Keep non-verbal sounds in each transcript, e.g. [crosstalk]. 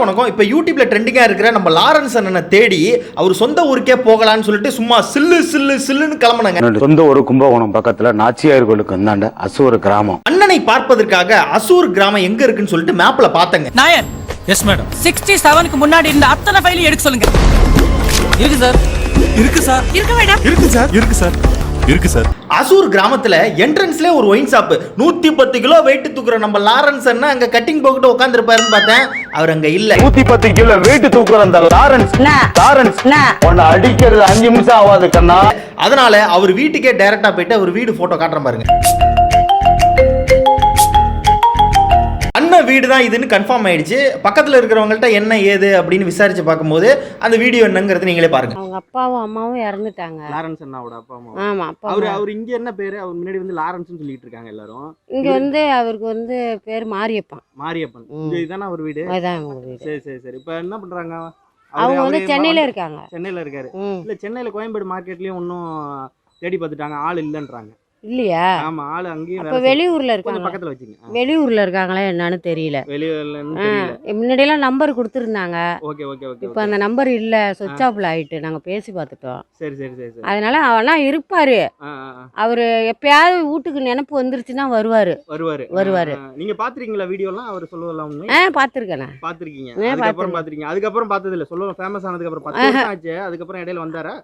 குணக்கம் இப்போ யூடியூப்ல ட்ரெண்டிங்காக இருக்கிற நம்ம லாரன்ஸ் அண்ணனை தேடி அவர் சொந்த ஊருக்கே போகலான்னு சொல்லிட்டு சும்மா சில்லு சில்லு சில்லுன்னு கிளம்புனாங்க. என்னோட சொந்த ஒரு கும்பகோணம் பக்கத்துல நாச்சியார் கோயிலுக்கு வந்தாண்ட அசூர் கிராமம். அண்ணனை பார்ப்பதற்காக அசூர் கிராமம் எங்க இருக்குன்னு சொல்லிட்டு மேப்ல பார்த்தங்க. நாயர் எஸ் மேடம் சிக்ஸ்டி செவனுக்கு முன்னாடி இருந்த அத்தனை ஃபைலையும் எடுக்க சொல்லுங்க. இருக்கு சார். இருக்கு சார் இருக்கு மேடம் இருக்கு சார் இருக்கு சார் இருக்கு சார். அசூர் கிராமத்துல என்ட்ரன்ஸ்ல ஒரு ஒயின் ஷாப் நூத்தி பத்து கிலோ வெயிட் தூக்குற நம்ம லாரன்ஸ் அண்ணா அங்க கட்டிங் போக்கிட்டு உட்காந்துருப்பாருன்னு பார்த்தேன். அவர் அங்க இல்ல. நூத்தி பத்து கிலோ வெயிட் தூக்குற அந்த லாரன்ஸ் லாரன்ஸ் உன்னை அடிக்கிறது அஞ்சு நிமிஷம் ஆகாது கண்ணா. அதனால அவர் வீட்டுக்கே டைரக்டா போயிட்டு அவர் வீடு போட்டோ காட்டுற பாருங்க. வீடு தான் இதுன்னு கன்ஃபார்ம் ஆயிடுச்சு. பக்கத்துல இருக்கிறவங்கள்ட்ட என்ன ஏது அப்படின்னு விசாரிச்சு பார்க்கும்போது அந்த வீடியோ என்னங்கிறது நீங்களே பாருங்க. அவங்க அப்பாவும் அம்மாவும் இறந்துட்டாங்க. லாரன்ஸ் அண்ணாவோட அப்பா அம்மா ஆமா அப்பா அவர். அவர் இங்க என்ன பேரு? அவர் முன்னாடி வந்து லாரன்ஸ்னு சொல்லிட்டு இருக்காங்க எல்லாரும். இங்க வந்து அவருக்கு வந்து பேர் மாரியப்பன். மாரியப்பன். ம். இந்த இதுதானே அவர் வீடு? அதுதான் அவங்க வீடு. சரி சரி சரி. இப்போ என்ன பண்றாங்க? அவங்க வந்து சென்னையில இருக்காங்க. சென்னையில இருக்காரு. இல்ல சென்னையில கோயம்பேடு மார்க்கெட்லயும் இன்னும் தேடி பார்த்துட்டாங்க. ஆள் இல்லைன்றாங்க. இல்லையா? ஆமா ஆள் அங்கேயும் அப்ப வெளியூர்ல இருக்காங்க பக்கத்துல வச்சுங்க. வெளியூர்ல இருக்காங்களா என்னன்னு தெரியல. வெளியூர்லன்னு ஆ, தெரியல. முன்னாடியெல்லாம் நம்பர் கொடுத்துருந்தாங்க. ஓகே ஓகே ஓகே இப்போ அந்த நம்பர் இல்ல சுவிட்ச் ஆஃப்ல ஆயிட்டு நாங்க பேசி பார்த்துட்டோம். சரி சரி சரி அதனால அவனா இருப்பாரு. அவரு எப்பயாவது வீட்டுக்கு நினப்பு வந்துருச்சுன்னா வருவாரு. வருவாரு. வருவாரு. நீங்க பாத்திருக்கீங்களா வீடியோலாம்? அவர் சொல்லுவலாம் உண்மை? ஆ பாத்துருக்கேன் பாத்திருக்கீங்க அதுக்கப்புறம். பாத்திருக்கீங்க அதுக்கப்புறம் பார்த்தது இல்ல சொல்லுவோம் ஃபேமஸ் ஆனதுக்கு அப்புறம் பத்து வருஷம் ஆச்சு. அதுக்கப்புறம் இடையில வந்தாரா?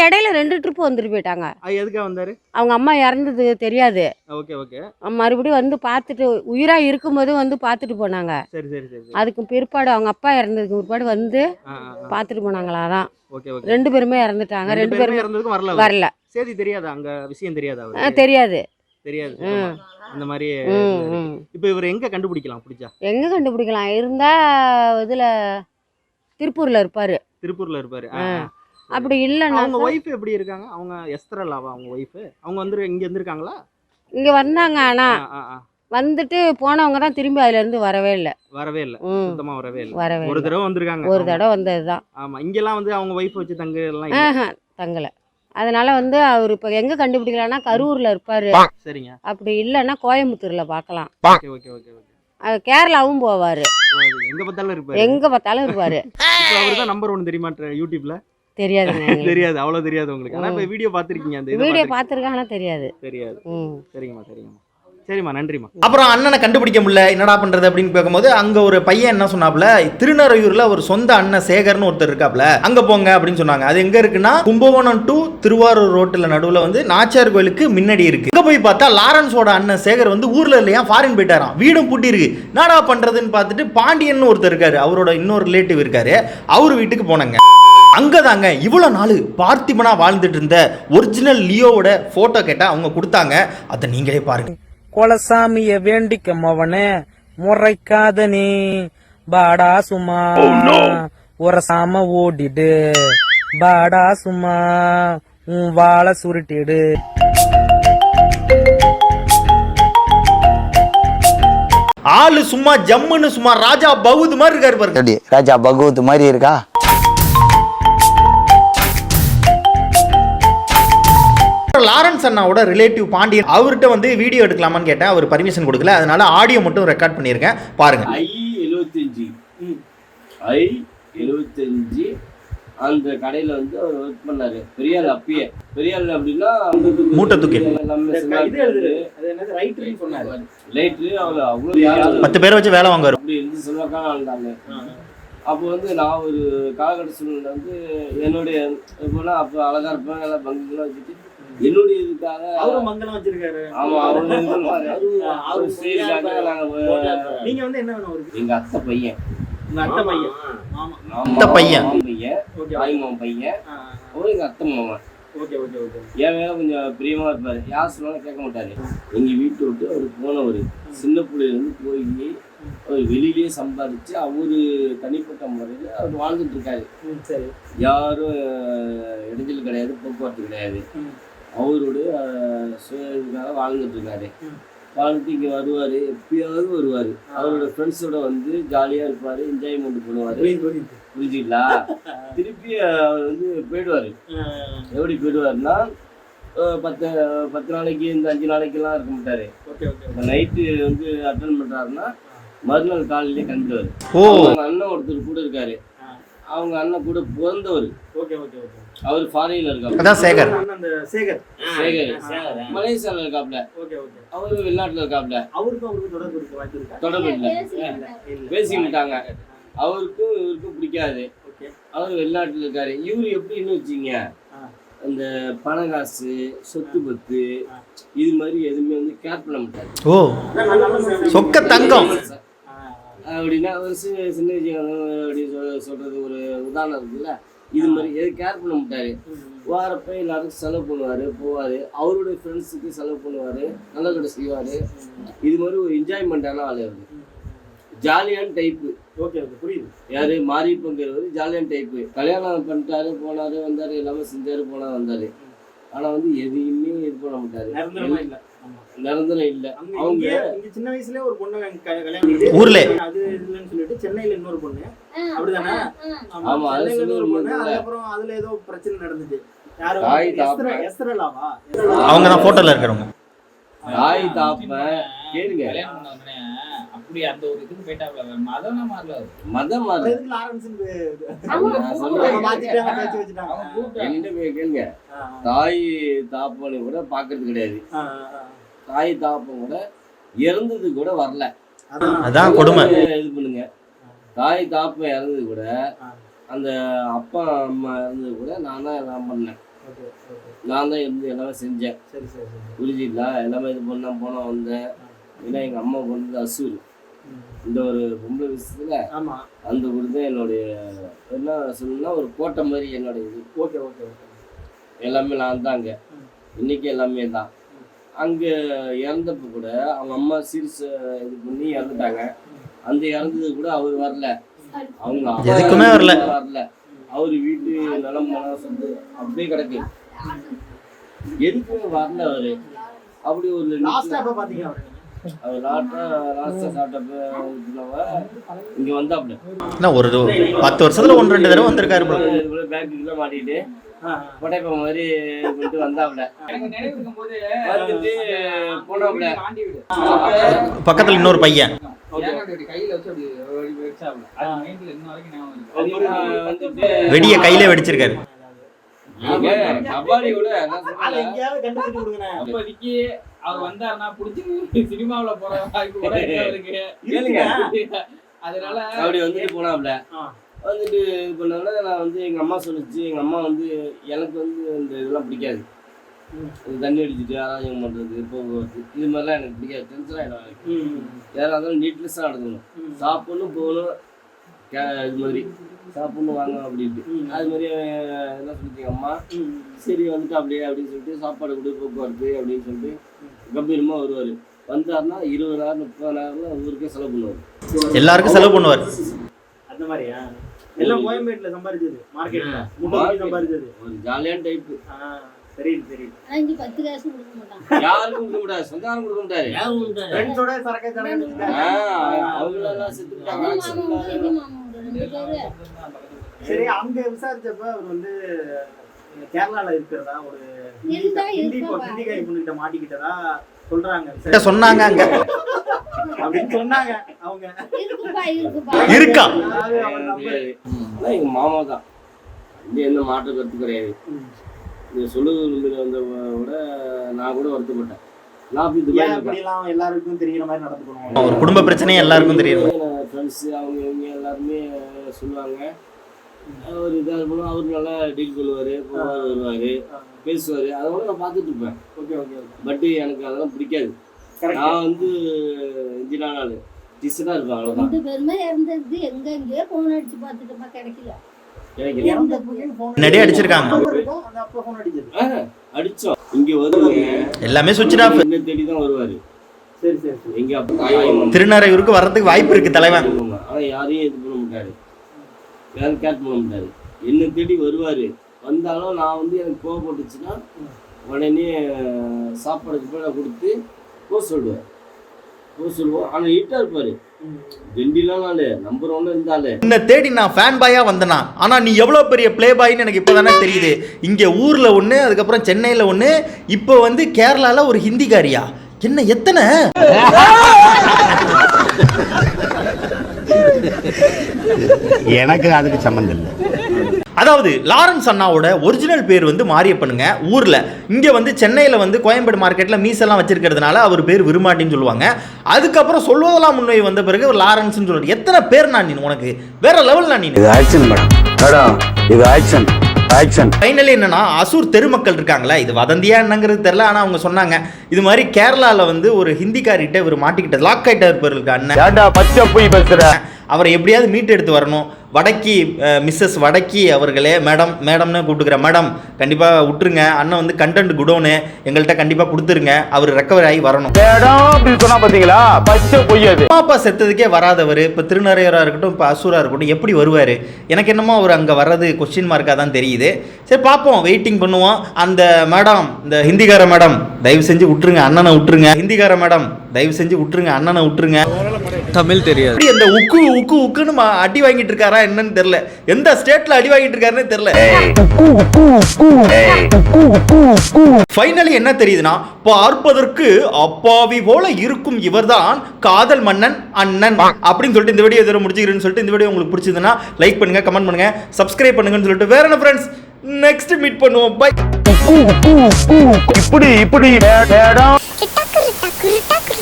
இடையில ரெண்டு ட்ரிப் வந்துட்டு போயிட்டாங்க. எதுக்காக வந்தாரு? அவங்க அம்மா இறந்தது தெரியாது. Okay okay. மறுபடியும் வந்து பார்த்துட்டு உயிரா இருக்கும்போது வந்து பார்த்துட்டு போனாங்க. சரி சரி சரி அதுக்கு பிற்பாடு அவங்க அப்பா இறந்ததுக்கு பிற்பாடு வந்து ஆ, ஆ, ஆ. பார்த்துட்டு போனாங்களா ஓகே ரெண்டு பேருமே இறந்துட்டாங்க. ரெண்டு பேருமே இறந்ததுக்கும் வரல. வரல. சரி தெரியாதா? அங்க விஷயம் தெரியாதா ஆ, தெரியாது. தெரியாது. அந்த மாதிரி. இப்போ இவர் எங்க கண்டுபிடிக்கலாம்? பிடிச்சா? எங்க கண்டுபிடிக்கலாம்? இருந்தா இதுல திருப்பூர்ல இருப்பாரு. திருப்பூர்ல இருப்பாரு. அப்படி அவங்க இல்லைன்னா ஒய்ஃப் எப்படி இருக்காங்க? அவங்க எஸ்தரலாவா அவங்க ஒய்ஃப் அவங்க வந்து இங்க இருந்திருக்காங்களா இங்க வந்தாங்க ஆனா ஆ, ஆ, ஆ. வந்துட்டு போனவங்க தான் திரும்பி அதுல இருந்து வரவே இல்லை. வரவே இல்ல. சுத்தமா வரவே இல்ல. வரவே ஒரு தடவை வந்திருக்காங்க. ஒரு அவங்க. தடவை வந்ததுதான் ஆமா. இங்கெல்லாம் வந்து அவங்க ஒய்ஃப் வச்சு தங்க எல்லாம் தங்கல. அதனால வந்து அவர் இப்ப எங்க கண்டுபிடிக்கலாம்னா கரூர்ல இருப்பாரு. சரிங்க. அப்படி இல்லைன்னா கோயம்புத்தூர்ல பார்க்கலாம் ஓகே ஓகே ஓகே ஓகே. அது கேரளாவும் போவாரு. எங்க பார்த்தாலும் இருப்பாரு. எங்க பார்த்தாலும் இருப்பாரு. இப்போ அவர் தான் நம்பர் ஒன் தெரியுமா யூடியூப்ல? தெரியாதுங்க. எங்களுக்கு. [laughs] தெரியாது அவ்வளவு தெரியாது உங்களுக்கு. ஆனா இப்போ வீடியோ பார்த்திருக்கீங்க அந்த இதை வீடியோ. பார்த்துருக்கேன் தெரியாது. தெரியாது. ம். சரிங்கம்மா சரிங்கம்மா. சரிம்மா நன்றிம்மா. அப்புறம் அண்ணனை கண்டுபிடிக்க முடியல என்னடா பண்றது அப்படின்னு பார்க்கும்போது அங்க ஒரு பையன் என்ன சொன்னாப்ல திருநறையூர்ல ஒரு சொந்த அண்ணன் சேகர்னு ஒருத்தர் இருக்காப்ல அங்க போங்க அப்படின்னு சொன்னாங்க. அது எங்க இருக்குன்னா கும்பகோணம் டு திருவாரூர் ரோட்டுல நடுவுல வந்து நாச்சியார் கோயிலுக்கு முன்னாடி இருக்கு. அங்க போய் பார்த்தா லாரன்ஸோட அண்ணன் சேகர் வந்து ஊர்ல இல்லையா ஃபாரின் போயிட்டாராம். வீடும் பூட்டி இருக்கு. என்னடா பண்றதுன்னு பார்த்துட்டு பாண்டியன் ஒருத்தர் இருக்காரு அவரோட இன்னொரு ரிலேட்டிவ் இருக்காரு அவர் வீட்டுக்கு போனாங்க. அங்கதாங்க இவ்வளவு நாள் பார்த்திபனா வாழ்ந்துட்டு இருந்த ஒரிஜினல் லியோவோட போட்டோ கேட்டா அவங்க கொடுத்தாங்க. அதை நீங்களே பாருங்க. குலசாமிய வேண்டிக்க மவனே முறைக்காத நீ. பாடா சும்மா உரசாம ஓடிடு. பாடா சும்மா உன் வாழை சுருட்டிடு. ஆளு சும்மா ஜம்முன்னு சும்மா ராஜா பவுது மாதிரி இருக்காரு பாருங்க. ராஜா பகவத் மாதிரி இருக்கா? லாரன்ஸ் அண்ணாவோட ரிலேட்டிவ் பாண்டியன் அவர்கிட்ட வந்து வீடியோ எடுக்கலாமான்னு கேட்டேன். அவர் பர்மிஷன் கொடுக்கல. அதனால ஆடியோ மட்டும் ரெக்கார்ட் பண்ணியிருக்கேன். பாருங்க. ஐ எழுபத்தஞ்சி ஐ எழுபத்தஞ்சி அந்த கடையில் வந்து அவர் ஒர்க் பண்ணாரு. பெரியாள் அப்பயே. பெரியாள் அப்படின்னா மூட்டை தூக்கி. சொன்னாரு. லைட்ரு அவ்வளோ பத்து பேரை வச்சு வேலை வாங்குவார். அப்படி இருந்து செல்வாக்கான ஆளுந்தாங்க அப்போ வந்து நான் ஒரு காலகட்ட சூழ்நிலை வந்து என்னுடைய அப்போ அழகா இருப்பேன் நல்லா பங்குலாம் வச்சுட்டு என்னுடைய இதுக்காக அவரும் மங்கலம் வச்சிருக்காரு ஆமா அவரு ஸ்ரீலங்கா நாங்க நீங்க வந்து என்ன வேணும் அவருக்கு? எங்க அத்தை பையன். அத்தை பையன். ஆமா. அத்தை பையன். பையன். ஓகே தாய் மாமன் பையன். அவரும் எங்க அத்தை மாமன் ஓகே ஓகே ஓகே. என் மேல கொஞ்சம் பிரியமா இருப்பாரு. யார் சொன்னாலும் கேட்க மாட்டாரு. எங்க வீட்டை விட்டு அவர் போனவர். சின்ன பிள்ளையில இருந்து போய் அவர் வெளியிலேயே சம்பாதிச்சு அவரு தனிப்பட்ட முறையில் அவர் வாழ்ந்துட்டு இருக்காரு. யாரும் இடைஞ்சல் கிடையாது போக்குவரத்து கிடையாது. அவருடைய அஹ், சுய இதுக்காக வாழ்ந்துட்டு இருக்காரு. வாழ்ந்துட்டு இங்கே வருவார் எப்பயாவது வருவார். அவரோட ஃப்ரெண்ட்ஸோட வந்து ஜாலியாக இருப்பார் என்ஜாய்மெண்ட் பண்ணுவார். புரிஞ்சுங்களா திருப்பி அவர் வந்து போயிடுவார். எப்படி போயிடுவாருன்னா அஹ், பத்து பத்து நாளைக்கு இந்த அஞ்சு நாளைக்கெல்லாம் இருக்க மாட்டாரு. ஓகே நைட்டு வந்து அட்டன் பண்ணுறாருன்னா மறுநாள் காலையிலே அவங்க அண்ணன் ஒருத்தர் கூட இருக்காரு. அவங்க அண்ணன் கூட பிறந்தவர். Okay okay okay. அவர் ஃபாரின்ல இருக்காரு அதான் சேகர். அந்த சேகர். சேகர். மலேசியால இருக்காப்ல ஓகே ஓகே. அவரு வெளிநாட்டுல இருக்காப்ல அவருக்கும் அவருக்கும் தொடர்பு இருக்க வாய்ப்பு இருக்கா? தொடர்பு இல்ல. பேசிக்கிட்டாங்க அவருக்கும் இவருக்கும் பிடிக்காது. ஓகே. அவர் வெளிநாட்டுல இருக்காரு. இவரு எப்படின்னு வச்சுங்க. அந்த பணம் காசு சொத்து பத்து இது மாதிரி எதுவுமே வந்து கேர் பண்ண மாட்டாரு. ஓ. சொக்க தங்கம். அப்படின்னா ஒரு சின்ன சின்ன அப்படி சொல் சொல்றது ஒரு உதாரணம் இருக்குல்ல இது மாதிரி எது கேர் பண்ண மாட்டாரு? வாரப்ப எல்லாருக்கும் செலவு பண்ணுவாரு போவாரு. அவருடைய ஃப்ரெண்ட்ஸுக்கு செலவு பண்ணுவாரு நல்ல கடை செய்வாரு. இது மாதிரி ஒரு என்ஜாய்மெண்ட்டான ஆளு அவரு. ஜாலியான டைப்பு ஓகே ஓகே புரியுது. யாரு? மாறி பங்குறவர் ஜாலியான டைப்பு கல்யாணம் பண்ணிட்டாரு போனாரு வந்தாரு எல்லாமே செஞ்சாரு போனா வந்தாரு. ஆனா வந்து எதையுமே இது பண்ண மாட்டாரு. நிரந்தரமா இல்ல. ஆமா. நிரந்தரம் இல்ல. அவங்க சின்ன வயசுல ஒரு பொண்ணு கல்யாணம் ஊர்ல. அது இல்லைன்னு சொல்லிட்டு சென்னையில இன்னொரு பொண்ணு. அப்படிதானே? ஆமா, அது இன்னொரு பொண்ணு அதுக்கப்புறம் அதுல ஏதோ பிரச்சனை நடந்துச்சு. அவங்க தான் போட்டோல இருக்கிறவங்க. தாய் தாப்ப. கேளுங்க. அப்படி அந்த ஒரு இதுக்கு போயிட்டாப்ல மதம் மாறல. மதம் கேளுங்க. தாய் தாப்பனை கூட பாக்குறது கிடையாது. தாய் தாப்பன் கூட இறந்தது கூட வரல. அதான். கொடுமை. இது பண்ணுங்க. தாய் தாப்பன் இறந்தது கூட. அந்த அப்பா அம்மா இறந்தது கூட நான் தான் எல்லாம் பண்ணேன். நான் தான் இருந்து எல்லாமே செஞ்சேன். சரி சரி சரி. புரிஞ்சுங்களா எல்லாமே இது பண்ண போனேன் வந்தேன். ஏன்னா எங்கள் அம்மா கொண்டது அசூர். இந்த ஒரு பொம்பளை விஷயத்துல ஆமா. அந்த ஊர் தான் என்னுடைய என்ன சொல்லணும்னா ஒரு கோட்டை மாதிரி என்னுடைய இது. Okay okay okay. எல்லாமே நான் தான் அங்கே. இன்னைக்கு எல்லாமே தான். அங்கே இறந்தப்ப கூட அவங்க அம்மா சீரியஸ் இது பண்ணி இறந்துட்டாங்க. அந்த இறந்தது கூட அவர் வரல. அவங்க எதுக்குமே வரல. வரல. அவர் வீட்டு நிலம் மனம் சொத்து அப்படியே கிடக்கு. எதுக்குமே வரல அவரு. அப்படி ஒரு லாஸ்டா எப்ப பாத்தீங்க இதுனவ இங்க வந்தாப்ல என்ன ஒரு பத்து வருஷத்துல ஒன்று ரெண்டு தடவை வந்திருக்காரு பேக்குக்குள்ள மாட்டிட்டு படைப்ப மாதிரி பண்ணிட்டு வந்தாப்ல போனாப்ல. பக்கத்துல இன்னொரு பையன். அது வெடிய கையில வெடிச்சிருக்காரு. கபாடி கூட அவர் வந்தாருன்னா புடிச்சு சினிமாவுல போற வாய்ப்பு கூட [laughs] இருக்கு அதனால அப்படி வந்துட்டு போனாப்ல. வந்துட்டு இது பண்ணோன்னா நான் வந்து எங்க அம்மா சொல்லுச்சு எங்க அம்மா வந்து எனக்கு வந்து இந்த இதெல்லாம் பிடிக்காது. தண்ணி அடிச்சுட்டு ஆராயம் பண்றது போக்குவரத்து இது மாதிரிலாம் எனக்கு பிடிக்காது டென்ஷன் ஆயிடும். எனக்கு யாராக இருந்தாலும் நீட்னஸாக நடக்கணும். சாப்பிடணும் போகணும் கே இது மாதிரி. சாப்பிடணும் வாங்க அப்படின்ட்டு. அது மாதிரி என்ன சொல்லிச்சு அம்மா. சரி வந்துட்டு அப்படியே அப்படின்னு சொல்லிட்டு சாப்பாடு கொடு போக்குவரத்து அப்படின்னு சொல்லிட்டு கம்பீரமாக வருவார். வந்தாருன்னா இருபதாயிரம் முப்பதாயிரம்லாம் ஊருக்கே செலவு பண்ணுவார். எல்லாருக்கும் செலவு பண்ணுவார். அந்த மாதிரியா? எல்லாம் கோயம்பேட்டுல சம்பாதிச்சது முன்னாடி சம்பாதிச்சது ஒரு ஜாலியான டைப்பு ஆ, தெரியுது தெரியுது பத்து காசு கொடுக்க மாட்டான். யாருக்கும் கொடுக்க முடியாது சொந்தக்காரன் கொடுக்க முடியாது ஃப்ரெண்ட்ஸோட சரக்கு சரக்கு ஆஹ் அவங்களெல்லாம் செத்துட்டாங்க சரி அங்க விசாரிச்சப்ப அவர் வந்து கேரளால இருக்கிறதா ஒரு ஹிந்தி பொண்ணுகிட்ட மாட்டிக்கிட்டதா சொல்றாங்க சொன்னாங்க அங்க. அப்படின்னு சொன்னாங்க அவங்க. இருக்குப்பா இருக்குப்பா. இருக்கா? எங்க மாமா தான். இது எந்த மாற்று கருத்து கிடையாது. இந்த சொல்லுவது வந்த விட நான் கூட வருத்தப்பட்டேன். எல்லாருக்கும் தெரியுற மாதிரி நடந்துக்கணும். ஒரு குடும்ப பிரச்சனையும் எல்லாருக்கும் தெரியும் ஃப்ரெண்ட்ஸு அவங்க இவங்க எல்லாருமே சொல்லுவாங்க. அவர் இதாக இருக்கணும் அவர் நல்லா டீல் பண்ணுவார் போவார் வருவார் பேசுவார். அதோட நான் பார்த்துட்டு இருப்பேன். ஓகே ஓகே பட் எனக்கு அதெல்லாம் பிடிக்காது. நான் வந்து இந்தியனா நாள். டிசனாக இருப்பேன் அவ்வளோதான் ரெண்டு பேருமே இறந்தது எங்க எங்கேயோ போன் அடிச்சு பார்த்துட்டோமா கிடைக்கல. முன்னாடியே அடிச்சிருக்காங்க. அடிச்சோம். இங்கே வருவாங்க எல்லாமே சுவிட்ச் ஆஃப் என்ன தேடி தான் வருவார். சரி சரி சரி. எங்க திருநறையூருக்கு வர்றதுக்கு வாய்ப்பு இருக்கு தலைவன். ஆனா யாரையும் இது பண்ண மாட்டாரு யாரும் கேட் பண்ண மாட்டாரு என்ன தேடி வருவாரு. வந்தாலும் நான் வந்து எனக்கு கோவப்பட்டுச்சுன்னா உடனே சாப்பாடுக்கு போய் நான் கொடுத்து போக சொல்லுவேன். போக சொல்லுவோம் ஆனா நீட்டா இருப்பாரு. உன்னை தேடி நான் ஃபேன் பாயா வந்தனா. ஆனா நீ எவ்வளவு பெரிய ப்ளே பாய்னு எனக்கு இப்போதானே தெரியுது. இங்க ஊர்ல ஒண்ணு அதுக்கப்புறம் சென்னையில ஒண்ணு இப்போ வந்து கேரளால ஒரு ஹிந்திக்காரியா? என்ன எத்தனை? எனக்கு அதுக்கு சம்மந்தம் இல்லை. அதாவது லாரன்ஸ் அண்ணாவோட ஒரிஜினல் பேர் வந்து மாரியப்பனுங்க. ஊர்ல. இங்க வந்து சென்னையில வந்து கோயம்பேடு மார்க்கெட்ல மீசெல்லாம் வச்சிருக்கிறதுனால அவர் பேர் விருமாட்டின்னு சொல்லுவாங்க. அதுக்கப்புறம் சொல்வதெல்லாம் முன்வை வந்த பிறகு ஒரு லாரன்ஸ்னு சொல்றாரு. எத்தனை பேர் நான் நீ உனக்கு? வேற லெவல் நான் நீ இது ஆக்ஷன் மேடம். இது ஆக்ஷன் ஆக்ஷன் ஃபைனலி என்னன்னா அசூர் தெருமக்கள் இருக்காங்களா இது வதந்தியா என்னங்கிறது தெரியல ஆனா அவங்க சொன்னாங்க. இது மாதிரி கேரளால வந்து ஒரு ஹிந்திக்காரிட்ட இவர் மாட்டிக்கிட்ட லாக் ஆயிட்ட இருப்பார் இருக்க அண்ணன். ஏன்டா பச்சை போய் பேசுற? அவரை எப்படியாவது மீட் எடுத்து வரணும். வடக்கி மிஸ்ஸஸ் வடக்கி அவர்களே மேடம் மேடம்னு கூப்பிட்டுக்கிறேன் மேடம் கண்டிப்பாக விட்டுருங்க அண்ணன் வந்து கண்டென்ட் குடோனு எங்கள்கிட்ட கண்டிப்பாக கொடுத்துருங்க. அவர் ரெக்கவர் ஆகி வரணும். பாத்தீங்களா? பச்சை பொய் அது. அம்மா அப்பா செத்ததுக்கே வராதவர். இப்போ திருநறையராக இருக்கட்டும் இப்போ அசூராக இருக்கட்டும் எப்படி வருவார்? எனக்கு என்னமோ அவர் அங்கே வர்றது கொஸ்டின் மார்க்காக தான் தெரியுது. சரி பார்ப்போம் வெயிட்டிங் பண்ணுவோம். அந்த மேடம் இந்த ஹிந்திக்கார மேடம் தயவு செஞ்சு விட்டுருங்க அண்ணனை விட்டுருங்க ஹிந்திக்கார மேடம் தயவு செஞ்சு விட்டுருங்க அண்ணனை விட்டுருங்க தமிழ் தெரியாது. அந்த உக்கு உக்கு உக்குன்னு ம- அடி வாங்கிட்டு இருக்காரா என்னன்னு தெரியல. எந்த ஸ்டேட்ல அடி வாங்கிட்டு இருக்காருன்னு தெரியல. ஃபைனலி என்ன தெரியுதுன்னா பார்ப்பதற்கு அப்பாவி போல இருக்கும் இவர்தான் காதல் மன்னன் அண்ணன் அப்படின்னு சொல்லிட்டு இந்த வீடியோ இதோட முடிச்சுக்கிறேன்னு சொல்லிட்டு இந்த வீடியோ உங்களுக்கு பிடிச்சதுன்னா லைக் பண்ணுங்க கமெண்ட் பண்ணுங்க சப்ஸ்கிரைப் பண்ணுங்கன்னு சொல்லிட்டு வேற என்ன ஃப்ரெண்ட்ஸ் நெக்ஸ்ட் மீட் பண்ணுவோம். பை இப்படி இப்படி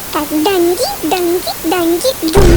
tak dangi dangi dangi dum